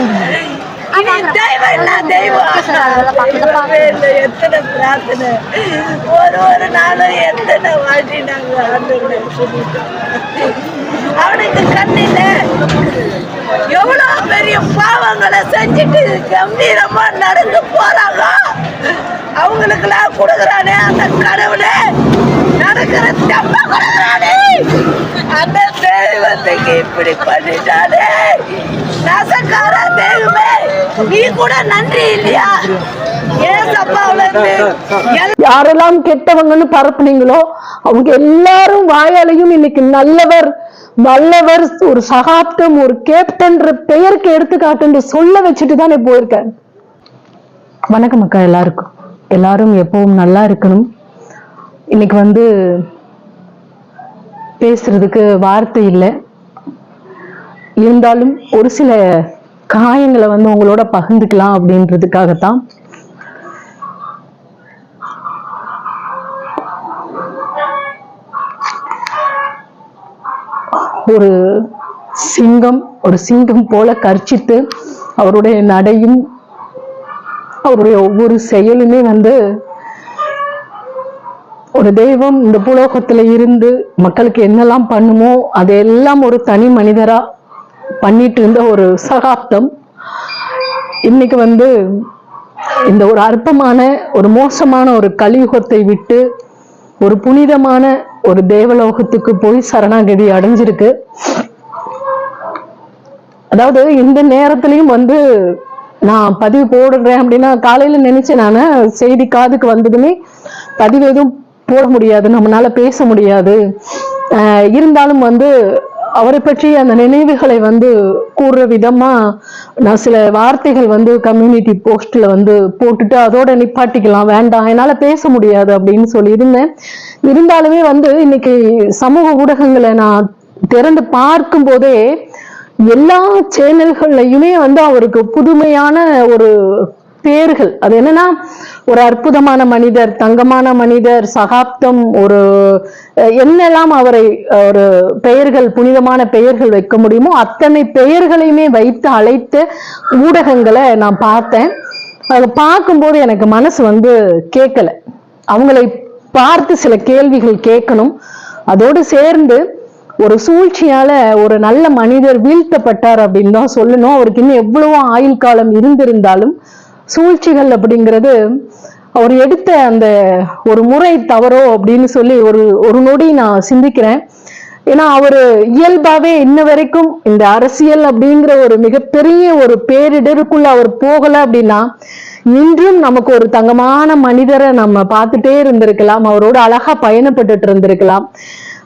இல்லை. எத்தனை பிரார்த்தனை? ஒரு ஒரு நாளும் எத்தனை வாட்டி நாங்க ஆண்டவரை சொல்லிட்டோம். அவனுக்கு கண்ணில எவ்வளவு பெரிய பாவங்களை செஞ்சுட்டு கம்பீரமா நடந்து போறாங்க அவங்களுக்கெல்லாம் கொடுக்குறானே அந்த கடவுளே. நடக்கிற தப்ப கொடுக்குறானே. அந்த தெய்வத்துக்கு இப்படி பண்ணிட்டானே. நசக்கார தெய்வமே நீ கூட நன்றி இல்லையா? யாரெல்லாம் கெட்டவங்கன்னு பரப்புனீங்களோ அவங்க எல்லாரும் வாயாலையும் இன்னைக்கு நல்லவர் வல்லவர் ஒரு சகாப்தம் ஒரு கேப்டன்ற பெயருக்கு எடுத்துக்காட்டுன்னு சொல்ல வச்சுட்டு தானே போயிருக்கேன். வணக்கம் அக்கா எல்லாருக்கும். எல்லாரும் எப்பவும் நல்லா இருக்கணும். இன்னைக்கு வந்து பேசுறதுக்கு வார்த்தை இல்லை. இருந்தாலும் ஒரு சில காயங்களை வந்து உங்களோட பகிர்ந்துக்கலாம் அப்படின்றதுக்காகத்தான். ஒரு சிங்கம் ஒரு சிங்கம் போல கர்ச்சித்து அவருடைய நடையும் அவருடைய ஒவ்வொரு செயலுமே வந்து ஒரு தெய்வம் இந்த பூலோகத்துல இருந்து மக்களுக்கு என்னெல்லாம் பண்ணுமோ அதையெல்லாம் ஒரு தனி மனிதரா பண்ணிட்டு இருந்த ஒரு சகாப்தம். இன்னைக்கு வந்து இந்த ஒரு அற்பமான ஒரு மோசமான ஒரு கலியுகத்தை விட்டு ஒரு புனிதமான ஒரு தேவலோகத்துக்கு போய் சரணாகதி அடைஞ்சிருக்கு. அதாவது இந்த நேரத்திலையும் வந்து நான் பதிவு போடுறேன் அப்படின்னா காலையில நினைச்சேன் நான் செய்தி காதுக்கு வந்ததுமே பதிவு எதுவும் போட முடியாது நம்மளால பேச முடியாது. இருந்தாலும் வந்து அவரை பற்றி அந்த நினைவுகளை வந்து கூறுற விதமா நான் சில வார்த்தைகள் வந்து கம்யூனிட்டி போஸ்ட்ல வந்து போட்டுட்டு அதோட நிப்பாட்டிக்கலாம் வேண்டாம் என்னால பேச முடியாது அப்படின்னு சொல்லி இருந்தேன் இருந்தாலுமே வந்து இன்னைக்கு சமூக ஊடகங்களை நான் திறந்து பார்க்கும் போதே எல்லா சேனல்கள்லையுமே வந்து அவருக்கு புதுமையான ஒரு பேர்கள். அது என்னன்னா ஒரு அற்புதமான மனிதர் தங்கமான மனிதர் சகாப்தம் ஒரு என்னெல்லாம் அவரை ஒரு பெயர்கள் புனிதமான பெயர்கள் வைக்க முடியுமோ அத்தனை பெயர்களையுமே வைத்து அழைத்த ஊடகங்களை நான் பார்த்தேன். அதை பார்க்கும்போது எனக்கு மனசு வந்து கேட்கல. அவங்களை பார்த்து சில கேள்விகள் கேட்கணும். அதோடு சேர்ந்து ஒரு சூழ்ச்சியால ஒரு நல்ல மனிதர் வீழ்த்தப்பட்டார் அப்படின்னு தான் சொல்லணும். அவருக்கு இன்னும் எவ்வளவோ ஆயுள் காலம் இருந்திருந்தாலும் சூழ்ச்சிகள் அப்படிங்கிறது அவர் எடுத்த அந்த ஒரு முறை தவறோ அப்படின்னு சொல்லி ஒரு ஒரு நொடி நான் சிந்திக்கிறேன். ஏன்னா அவரு இயல்பாவே இன்ன வரைக்கும் இந்த அரசியல் அப்படிங்கிற ஒரு மிகப்பெரிய ஒரு பேரிடருக்குள்ள அவர் போகல அப்படின்னா இன்றும் நமக்கு ஒரு தங்கமான மனிதரை நம்ம பார்த்துட்டே இருந்திருக்கலாம். அவரோட அழகா பயணப்பட்டுட்டு இருந்திருக்கலாம்.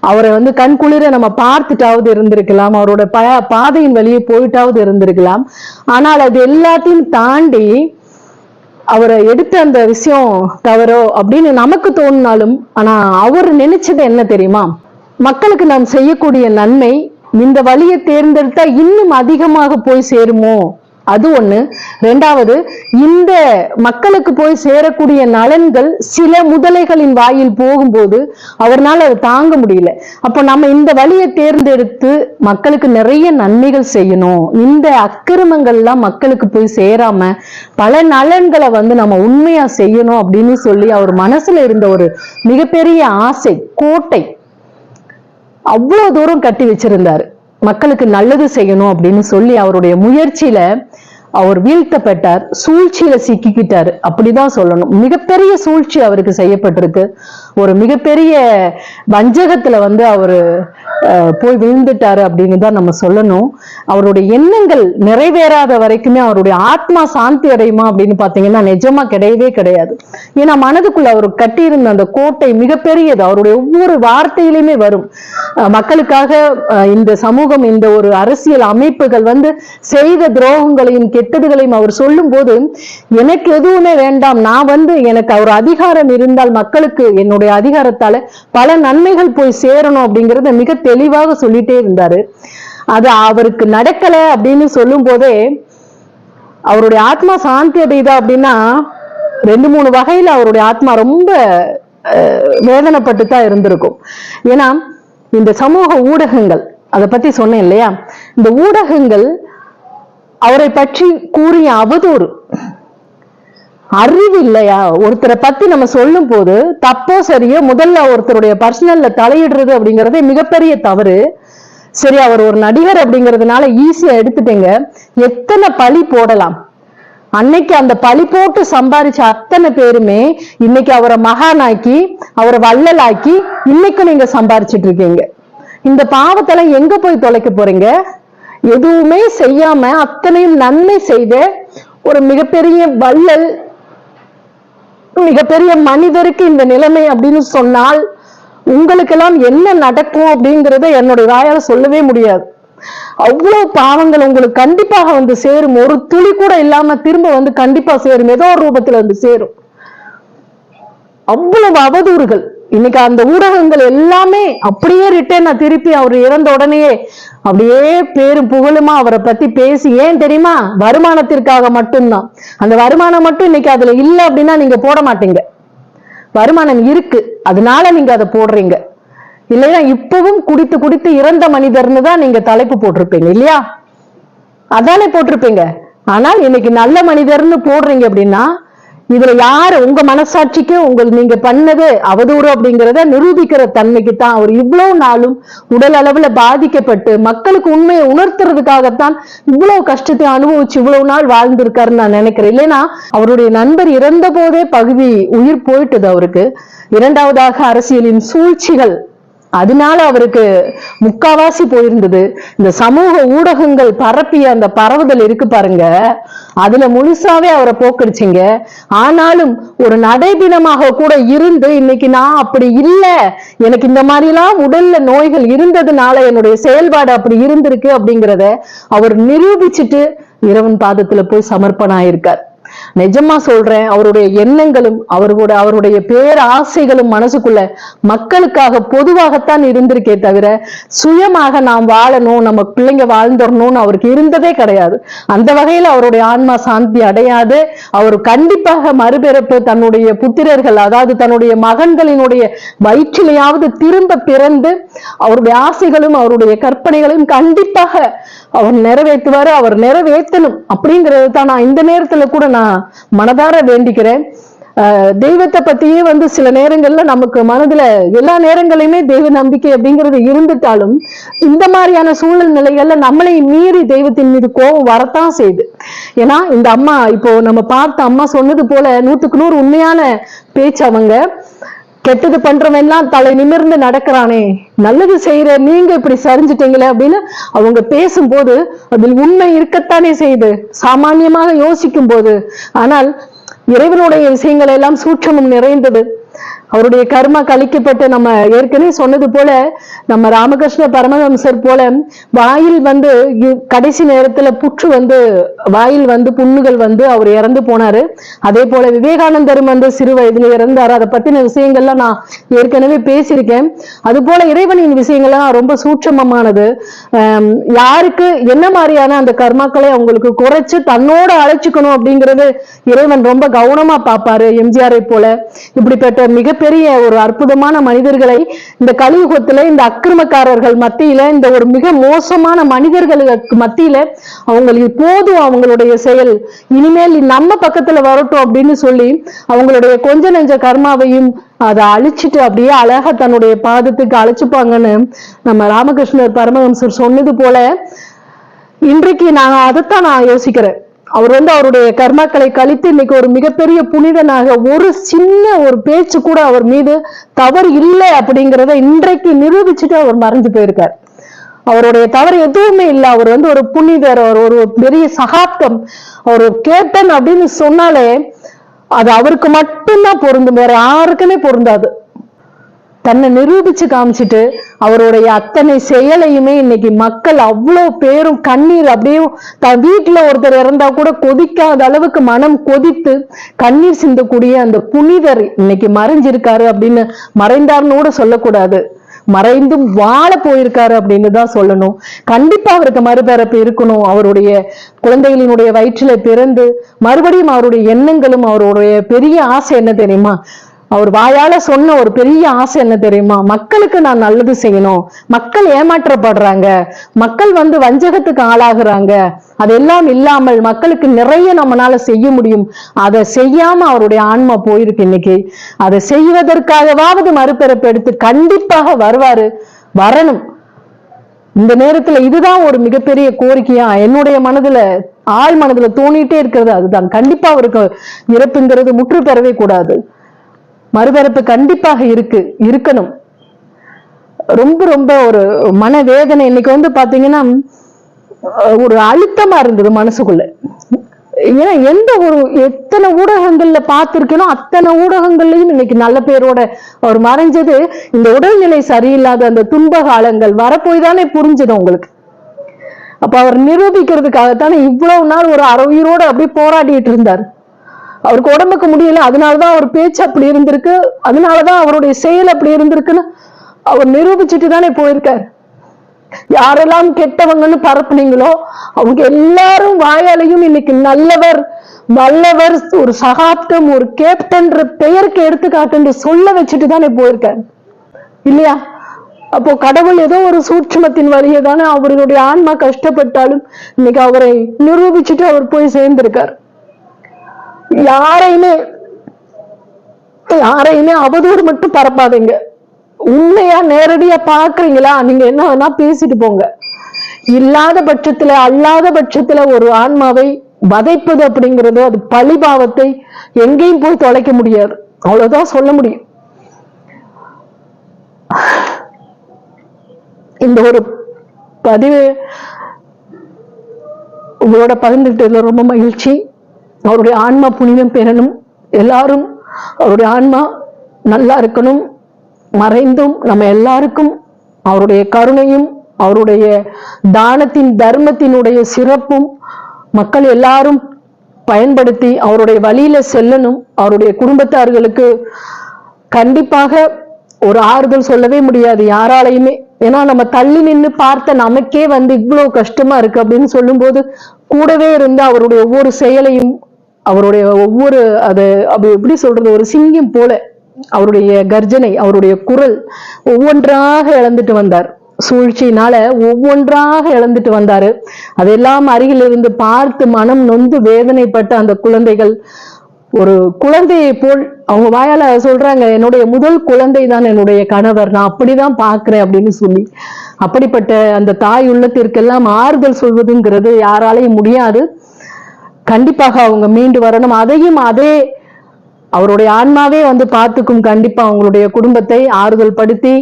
அவரை வந்து கண் குளிர நம்ம பார்த்துட்டாவது இருந்திருக்கலாம். அவரோட ப பாதையின் வழியே போயிட்டாவது இருந்திருக்கலாம். ஆனால் அது எல்லாத்தையும் தாண்டி அவரை எடுத்த அந்த விஷயம் தவறோ அப்படின்னு நமக்கு தோணினாலும் ஆனா அவர் நினைச்சது என்ன தெரியுமா? மக்களுக்கு நாம் செய்யக்கூடிய நன்மை இந்த வழியை தேர்ந்தெடுத்தா இன்னும் அதிகமாக போய் சேருமோ? அது ஒண்ணு. ரெண்டாவது இந்த மக்களுக்கு போய் சேரக்கூடிய நலன்கள் சில முதலைகளின் வாயில் போகும்போது அவர்னால அதை தாங்க முடியல. அப்போ நம்ம இந்த வழியை தேர்ந்தெடுத்து மக்களுக்கு நிறைய நன்மைகள் செய்யணும். இந்த அக்கிரமங்கள்லாம் மக்களுக்கு போய் சேராம பல நலன்களை வந்து நம்ம உண்மையா செய்யணும் அப்படின்னு சொல்லி அவர் மனசுல இருந்த ஒரு மிகப்பெரிய ஆசை கோட்டை. அவ்வளவு தூரம் கட்டி வச்சிருந்தாரு. மக்களுக்கு நல்லது செய்யணும் அப்படின்னு சொல்லி அவருடைய முயற்சியில அவர் வீழ்த்தப்பட்டார் சூழ்ச்சியில சிக்கிக்கிட்டாரு. அப்படிதான் சொல்லணும். மிகப்பெரிய சூழ்ச்சி அவருக்கு செய்யப்பட்டிருக்கு. ஒரு மிகப்பெரிய வஞ்சகத்துல வந்து அவரு போய் விழுந்துட்டாரு அப்படின்னு தான் நம்ம சொல்லணும். அவருடைய எண்ணங்கள் நிறைவேறாத வரைக்குமே அவருடைய ஆத்மா சாந்தி அடையுமா அப்படின்னு பாத்தீங்கன்னா நிஜமா கிடையவே கிடையாது. ஏன்னா மனதுக்குள்ள அவர் கட்டியிருந்த அந்த கோட்டை மிகப்பெரியது. அவருடைய ஒவ்வொரு வார்த்தையிலுமே வரும். மக்களுக்காக இந்த சமூகம் இந்த ஒரு அரசியல் அமைப்புகள் வந்து செய்த துரோகங்களையும் கெட்டதுகளையும் அவர் சொல்லும் போது எனக்கு எதுவுமே வேண்டாம். நான் வந்து எனக்கு அவர் அதிகாரம் இருந்தால் மக்களுக்கு என்னுடைய அதிகாரத்தால பல நன்மைகள் போய் சேரணும் அப்படிங்கறத மிக தெளிவாக சொல்லிட்டே இருந்தாரு. அது அவருக்கு நடக்கல அப்படின்னு சொல்லும் போதே அவருடைய ஆத்மா சாந்தி அடையுதா அப்படின்னா ரெண்டு மூணு வகையில அவருடைய ஆத்மா ரொம்ப அஹ், வேதனைப்பட்டு தான் இருந்திருக்கும். ஏன்னா இந்த சமூக ஊடகங்கள் அதை பத்தி சொன்னேன் இல்லையா? இந்த ஊடகங்கள் அவரை பற்றி கூறிய அவதூறு. அறிவு இல்லையா ஒருத்தரை பத்தி நம்ம சொல்லும் போது தப்போ சரியோ முதல்ல ஒருத்தருடைய பர்சனல்ல தலையிடுறது அப்படிங்கறதே மிகப்பெரிய தவறு. சரி அவர் ஒரு நடிகர் அப்படிங்கறதுனால ஈஸியா எடுத்துட்டீங்க. எத்தனை பழி போடலாம்? அன்னைக்கு அந்த பழி போட்டு சம்பாரிச்ச அத்தனை பேருமே இன்னைக்கு அவரை மகானாக்கி அவரை வள்ளலாக்கி இன்னைக்கும் நீங்க சம்பாரிச்சிட்டு இருக்கீங்க. இந்த பாவத்தெல்லாம் எங்க போய் தொலைக்க போறீங்க? எதுவுமே செய்யாம அத்தனையும் நன்மை செய்த ஒரு மிகப்பெரிய வள்ளல் மிகப்பெரிய மனிதருக்கு இந்த நிலைமை அப்படின்னு சொன்னால் உங்களுக்கெல்லாம் என்ன நடக்கும் அப்படிங்கிறத என்னுடைய வாயால சொல்லவே முடியாது. அவ்வளவு பாவங்கள் உங்களுக்கு கண்டிப்பாக வந்து சேரும். ஒரு துளி கூட இல்லாம திரும்ப வந்து கண்டிப்பா சேரும். ஏதோ ஒரு ரூபத்துல வந்து சேரும். அவ்வளவு அவதூறுகள். இன்னைக்கு அந்த ஊடகங்கள் எல்லாமே அப்படியே ரிட்டர்ன் திருப்பி அவர் இறந்த உடனேயே அப்படியே பேரும் புகழுமா அவரை பத்தி பேசி ஏன் தெரியுமா? வருமானத்திற்காக மட்டும்தான். அந்த வருமானம் மட்டும் இன்னைக்கு அதுல இல்லை அப்படின்னா நீங்க போட மாட்டீங்க. வருமானம் இருக்கு. அதனால நீங்க அதை போடுறீங்க. இல்லையா இப்பவும் குடித்து குடித்து இறந்த மனிதர்னு தான் நீங்க தலைப்பு போட்டிருப்பீங்க இல்லையா? அதானே போட்டிருப்பீங்க. ஆனால் இன்னைக்கு நல்ல மனிதர்னு போடுறீங்க அப்படின்னா இதுல யாரு உங்க மனசாட்சிக்கு உங்கள் நீங்க பண்ணது அவதூறு அப்படிங்கறத நிரூபிக்கிற தன்மைக்கு தான் அவர் இவ்வளவு நாளும் உடல் அளவுல பாதிக்கப்பட்டு மக்களுக்கு உண்மையை உணர்த்துறதுக்காகத்தான் இவ்வளவு கஷ்டத்தை அனுபவிச்சு இவ்வளவு நாள் வாழ்ந்திருக்காருன்னு நான் நினைக்கிறேன். இல்லைன்னா அவருடைய நண்பர் இறந்த போதே பகுதி உயிர் போயிட்டது அவருக்கு. இரண்டாவதாக அரசியலின் சூழ்ச்சிகள் அதனால அவருக்கு முக்காவாசி போயிருந்தது. இந்த சமூக ஊடகங்கள் பரப்பிய அந்த பரவுதல் இருக்கு பாருங்க. அதுல முழுசாவே அவரை போக்கடிச்சிங்க. ஆனாலும் ஒரு நடைதினமாக கூட இருந்து இன்னைக்கு நான் அப்படி இல்லை. எனக்கு இந்த மாதிரிலாம் உடல்ல நோய்கள் இருந்ததுனால என்னுடைய செயல்பாடு அப்படி இருந்திருக்கு அப்படிங்கிறத அவர் நிரூபிச்சுட்டு இறைவன் பாதத்துல போய் சமர்ப்பணம் ஆயிருக்கார் நிஜமா சொல்றேன் அவருடைய எண்ணங்களும் அவரோட அவருடைய பேராசைகளும் மனசுக்குள்ள மக்களுக்காக பொதுவாகத்தான் இருந்திருக்கே தவிர சுயமாக நாம் வாழணும் நம்ம பிள்ளைங்க வாழ்ந்துடணும்னு அவருக்கு இருந்ததே கிடையாது. அந்த வகையில அவருடைய ஆன்மா சாந்தி அடையாது. அவர் கண்டிப்பாக மறுபிறப்பு தன்னுடைய புத்திரர்கள் அதாவது தன்னுடைய மகன்களினுடைய வயிற்றிலையாவது திரும்ப பிறந்து அவருடைய ஆசைகளும் அவருடைய கற்பனைகளும் கண்டிப்பாக அவர் நிறைவேற்றுவாரு அவர் நிறைவேற்றணும் அப்படிங்கிறது தான் நான் இந்த நேரத்துல கூட நான் மனதார வேண்டிக்கிறேன். ஆஹ் தெய்வத்தை பத்தியே வந்து சில நேரங்கள்ல நமக்கு மனதுல எல்லா நேரங்களையுமே தெய்வ நம்பிக்கை அப்படிங்கிறது இருந்துட்டாலும் இந்த மாதிரியான சூழல் நிலைகள்ல நம்மளை மீறி தெய்வத்தின் மீது கோபம் வரத்தான் செய்யுது. ஏன்னா இந்த அம்மா இப்போ நம்ம பார்த்த அம்மா சொன்னது போல நூத்துக்கு நூறு உண்மையான பேச்சு அவங்க. கெட்டது பண்றவன்லாம் தலை நிமிர்ந்து நடக்கிறானே. நல்லது செய்யற நீங்க இப்படி சரிஞ்சிட்டீங்களே அப்படின்னு அவங்க பேசும்போது அதில் உண்மை இருக்கத்தானே செய்து சாமானியமாக யோசிக்கும் போது ஆனால் இறைவனுடைய விஷயங்கள் எல்லாம் சூட்சமும் நிறைந்தது. அவருடைய கர்மா கழிக்கப்பட்டு நம்ம ஏற்கனவே சொன்னது போல நம்ம ராமகிருஷ்ண பரமஹம்சர் போல வாயில் வந்து கடைசி நேரத்துல புற்று வந்து வாயில் வந்து புண்ணுகள் வந்து அவர் இறந்து போனாரு. அதே போல விவேகானந்தரும் வந்து சிறு வயதுல இறந்தாரு. அதை பத்தின விஷயங்கள்லாம் நான் ஏற்கனவே பேசியிருக்கேன். அது போல இறைவனின் விஷயங்கள்லாம் ரொம்ப சூட்சமமானது. யாருக்கு என்ன மாதிரியான அந்த கர்மாக்களை அவங்களுக்கு குறைச்சு தன்னோட அழைச்சுக்கணும் அப்படிங்கிறது இறைவன் ரொம்ப கவனமா பார்ப்பாரு எம்ஜிஆரை போல. இப்படிப்பட்ட மிகப்பெரிய ஒரு அற்புதமான மனிதர்களை இந்த கலியுகத்துல இந்த அக்கிரமக்காரர்கள் மத்தியில இந்த ஒரு மிக மோசமான மனிதர்களுக்கு மத்தியில அவங்களுக்கு போதும் அவங்களுடைய செயல் இனிமேல் நம்ம பக்கத்துல வரட்டும் அப்படின்னு சொல்லி அவங்களுடைய கொஞ்ச நெஞ்ச கர்மாவையும் அதை அழிச்சிட்டு அப்படியே அழகா தன்னுடைய பாதத்துக்கு அழைச்சுப்பாங்கன்னு நம்ம ராமகிருஷ்ணர் பரமஹம்சர் சொன்னது போல இன்றைக்கு நான் அதைத்தான் நான் யோசிக்கிறேன். அவர் வந்து அவருடைய கர்மாக்களை கழித்து இன்னைக்கு ஒரு மிகப்பெரிய புனிதனாக ஒரு சின்ன ஒரு பேச்சு கூட அவர் மீது தவறு இல்லை அப்படிங்கிறத இன்றைக்கு நிரூபிச்சுட்டு அவர் மறைஞ்சு போயிருக்கார். அவருடைய தவறு எதுவுமே இல்லை. அவர் வந்து ஒரு புனிதர் அவர் ஒரு பெரிய சகாப்தம். அவர் ஒரு அப்படின்னு சொன்னாலே அது அவருக்கு மட்டும்தான் பொருந்தும். வேற யாருக்குமே பொருந்தாது. தன்னை நிரூபிச்சு காமிச்சிட்டு அவருடைய அத்தனை செயலையுமே இன்னைக்கு மக்கள் அவ்வளவு பேரும் கண்ணீர் அப்படியே தன் வீட்டுல ஒருத்தர் இறந்தா கூட கொதிக்காத அளவுக்கு மனம் கொதித்து கண்ணீர் சிந்தக்கூடிய அந்த புனிதர் இன்னைக்கு மறைஞ்சிருக்காரு அப்படின்னு மறைந்தார்னு கூட சொல்லக்கூடாது. மறைந்தும் வாழ போயிருக்காரு அப்படின்னு தான் சொல்லணும். கண்டிப்பா அவருக்கு மறுபிறப்பு இருக்கணும். அவருடைய குழந்தைகளினுடைய வயிற்றில பிறந்து மறுபடியும் அவருடைய எண்ணங்களும் அவருடைய பெரிய ஆசை என்ன தெரியுமா? அவர் வாயால சொன்ன ஒரு பெரிய ஆசை என்ன தெரியுமா? மக்களுக்கு நான் நல்லது செய்யணும். மக்கள் ஏமாற்றப்படுறாங்க. மக்கள் வந்து வஞ்சகத்துக்கு ஆளாகுறாங்க. அதெல்லாம் இல்லாமல் மக்களுக்கு நிறைய நம்மனால செய்ய முடியும். அதை செய்யாம அவருடைய ஆன்மா போயிருக்கு இன்னைக்கு. அதை செய்வதற்காகவாவது மறுபிறப்பு எடுத்து கண்டிப்பாக வருவாரு வரணும். இந்த நேரத்துல இதுதான் ஒரு மிகப்பெரிய கோரிக்கையா என்னுடைய மனதுல ஆள் மனதுல தோணிட்டே இருக்கிறது. அதுதான். கண்டிப்பா அவருக்கு இறப்புங்கிறது முற்று பெறவே கூடாது. மறுபிறப்பு கண்டிப்பாக இருக்கு இருக்கணும். ரொம்ப ரொம்ப ஒரு மனவேதனை. இன்னைக்கு வந்து பாத்தீங்கன்னா ஒரு அழுத்தமா இருந்தது மனசுக்குள்ள. ஏன்னா எந்த ஒரு எத்தனை ஊடகங்கள்ல பார்த்திருக்கேனோ அத்தனை ஊடகங்கள்லயும் இன்னைக்கு நல்ல பேரோட அவர் மறைஞ்சது இந்த உடல்நிலை சரியில்லாத அந்த துன்ப காலங்கள் வரப்போய் தானே புரிஞ்சது உங்களுக்கு. அப்ப அவர் நிரூபிக்கிறதுக்காகத்தானே இவ்வளவு நாள் ஒரு அரை அப்படியே போராடிட்டு இருந்தார். அவருக்கு உடம்புக்கு முடியல அதனாலதான் அவர் பேச்சு அப்படி இருந்திருக்கு அதனாலதான் அவருடைய செயல் அப்படி இருந்திருக்குன்னு அவர் நிரூபிச்சுட்டு தானே போயிருக்கார். யாரெல்லாம் கெட்டவங்கன்னு பரப்புனீங்களோ அவங்க எல்லாரும் வாயாலையும் இன்னைக்கு நல்லவர் வல்லவர் ஒரு சகாப்தம் ஒரு கேப்டன்ற பெயருக்கு எடுத்துக்காட்டு சொல்ல வச்சுட்டு தானே போயிருக்காரு. இல்லையா? அப்போ கடவுள் ஏதோ ஒரு சூட்சுமத்தின் வழியே தானே அவருடைய ஆன்மா கஷ்டப்பட்டாலும் இன்னைக்கு அவரை நிரூபிச்சுட்டு அவர் போய் சேர்ந்திருக்கார். யாரையுமே யாரையுமே அவதூறு மட்டும் பரப்பாதீங்க. உண்மையா நேரடியா பாக்குறீங்களா நீங்க என்ன வேணா பேசிட்டு போங்க. இல்லாத பட்சத்துல அல்லாத பட்சத்துல ஒரு ஆன்மாவை வதைப்பது அப்படிங்கிறது அது பழிபாவத்தை எங்கேயும் போய் தொலைக்க முடியாது. அவ்வளவுதான் சொல்ல முடியும். இந்த ஒரு பதிவு உங்களோட பகிர்ந்துட்டதுல ரொம்ப மகிழ்ச்சி. அவருடைய ஆன்மா புனிதம் பெறணும். எல்லாரும் அவருடைய ஆன்மா நல்லா இருக்கணும். மறைந்தும் நம்ம எல்லாருக்கும் அவருடைய கருணையும் அவருடைய தானத்தின் தர்மத்தினுடைய சிறப்பும் மக்கள் எல்லாரும் பயன்படுத்தி அவருடைய வழியில செல்லணும். அவருடைய குடும்பத்தார்களுக்கு கண்டிப்பாக ஒரு ஆறுதல் சொல்லவே முடியாது யாராலையுமே. ஏன்னா நம்ம தள்ளி நின்று பார்த்த நமக்கே வந்து இவ்வளவு கஷ்டமா இருக்கு அப்படின்னு சொல்லும்போது கூடவே இருந்து அவருடைய ஒவ்வொரு செயலையும் அவருடைய ஒவ்வொரு அது அப்படி எப்படி சொல்றது ஒரு சிங்கம் போல அவருடைய கர்ஜனை அவருடைய குரல் ஒவ்வொன்றாக இழந்துட்டு வந்தார். சூழ்ச்சியினால ஒவ்வொன்றாக இழந்துட்டு வந்தாரு. அதெல்லாம் அருகில் இருந்து பார்த்து மனம் நொந்து வேதனைப்பட்ட அந்த குழந்தைகள் ஒரு குழந்தையை போல் அவங்க வாயால சொல்றாங்க என்னுடைய முதல் குழந்தை தான் என்னுடைய கணவர் நான் அப்படிதான் பாக்குறேன் அப்படின்னு சொல்லி. அப்படிப்பட்ட அந்த தாய் உள்ளத்திற்கெல்லாம் ஆறுதல் சொல்வதுங்கிறது யாராலையும் முடியாது. கண்டிப்பாக அவங்க மீண்டு வரணும். அதையும் அதே அவருடைய ஆன்மாவே வந்து பார்த்துக்கும் கண்டிப்பா அவங்களுடைய குடும்பத்தை ஆறுதல் படுத்தி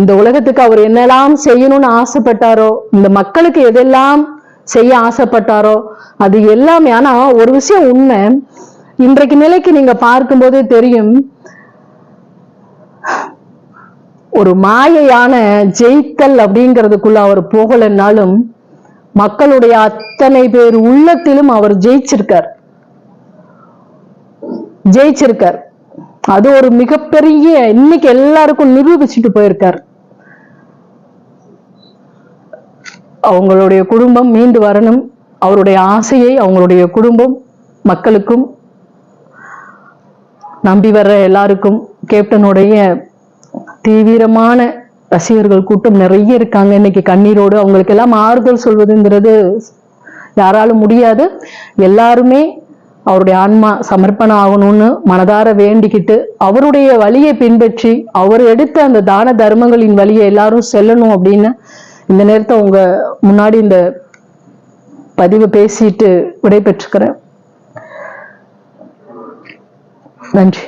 இந்த உலகத்துக்கு அவர் என்னெல்லாம் செய்யணும்னு ஆசைப்பட்டாரோ இந்த மக்களுக்கு எதெல்லாம் செய்ய ஆசைப்பட்டாரோ அது எல்லாமே. ஆனா ஒரு விஷயம் உண்மை. இன்றைக்கு நிலைக்கு நீங்க பார்க்கும்போதே தெரியும் ஒரு மாயையான ஜெயித்தல் அப்படிங்கிறதுக்குள்ள அவர் போகலைன்னாலும் மக்களுடைய அத்தனை பேர் உள்ளத்திலும் அவர் ஜெயிச்சிருக்கார். ஜெயிச்சிருக்கார். அது ஒரு மிகப்பெரிய இன்னைக்கு எல்லாருக்கும் நிரூபிச்சுட்டு போயிருக்கார். அவங்களுடைய குடும்பம் மீண்டு வரணும். அவருடைய ஆசையை அவங்களுடைய குடும்பம் மக்களுக்கும் நம்பி வர்ற எல்லாருக்கும் கேப்டனுடைய தீவிரமான ரசிகர்கள் கூட்டம் நிறைய இருக்காங்க. இன்னைக்கு கண்ணீரோடு அவங்களுக்கு எல்லாம் ஆறுதல் சொல்வதுங்கிறது யாராலும் முடியாது. எல்லாருமே அவருடைய ஆன்மா சமர்ப்பணம் ஆகணும்னு மனதார வேண்டிக்கிட்டு அவருடைய வழியை பின்பற்றி அவர் எடுத்த அந்த தான தர்மங்களின் வழியை எல்லாரும் செல்லணும் அப்படின்னு இந்த நேரத்தை உங்க முன்னாடி இந்த பதிவு பேசிட்டு விடை பெற்றுக்கிறேன் நன்றி.